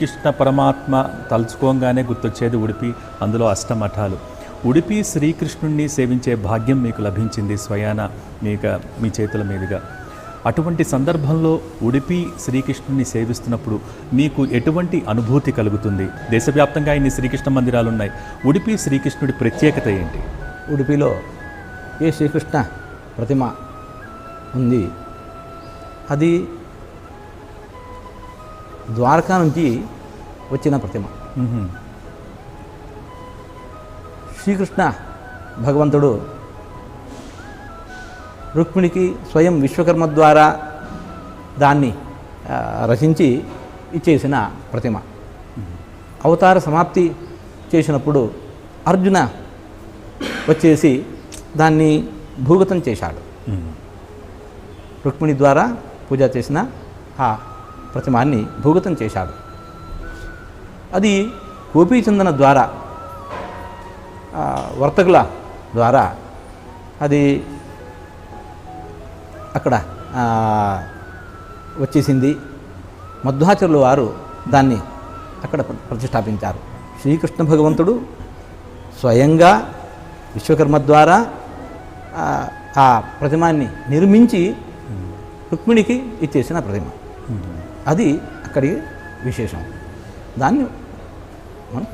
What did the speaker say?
కృష్ణ పరమాత్మ తలుచుకోగానే గుర్తొచ్చేది ఉడిపి అందులో అష్టమఠాలు. ఉడిపి శ్రీకృష్ణుణ్ణి సేవించే భాగ్యం మీకు లభించింది స్వయాన మీక మీ చేతుల మీదుగా. అటువంటి సందర్భంలో ఉడిపి శ్రీకృష్ణుని సేవిస్తున్నప్పుడు మీకు ఎటువంటి అనుభూతి కలుగుతుంది? దేశవ్యాప్తంగా ఇన్ని శ్రీకృష్ణ మందిరాలు ఉన్నాయి ఉడిపి శ్రీకృష్ణుడి ప్రత్యేకత ఏంటి? ఉడిపిలో ఏ శ్రీకృష్ణ ప్రతిమ ఉంది? అది ద్వారకా నుంచి వచ్చిన ప్రతిమ. శ్రీకృష్ణ భగవంతుడు రుక్మిణికి స్వయం విశ్వకర్మ ద్వారా దాన్ని రచించి ఇచ్చేసిన ప్రతిమ అవతార సమాప్తి చేసినప్పుడు అర్జున వచ్చేసి దాన్ని భూగతం చేశాడు. రుక్మిణి ద్వారా పూజ చేసిన ఆ ప్రతిమాన్ని భూగతం చేశాడు. అది గోపీచందన ద్వారా వర్తకుల ద్వారా అది అక్కడ వచ్చేసింది. మధ్వాచార్యుల వారు దాన్ని అక్కడ ప్ర- ప్రతిష్టాపించారు. శ్రీకృష్ణ భగవంతుడు స్వయంగా విశ్వకర్మ ద్వారా ఆ ప్రతిమాన్ని నిర్మించి రుక్మిణికి ఇచ్చేసిన ప్రతిమ. అది అక్కడి విశేషం. దాన్ని మనం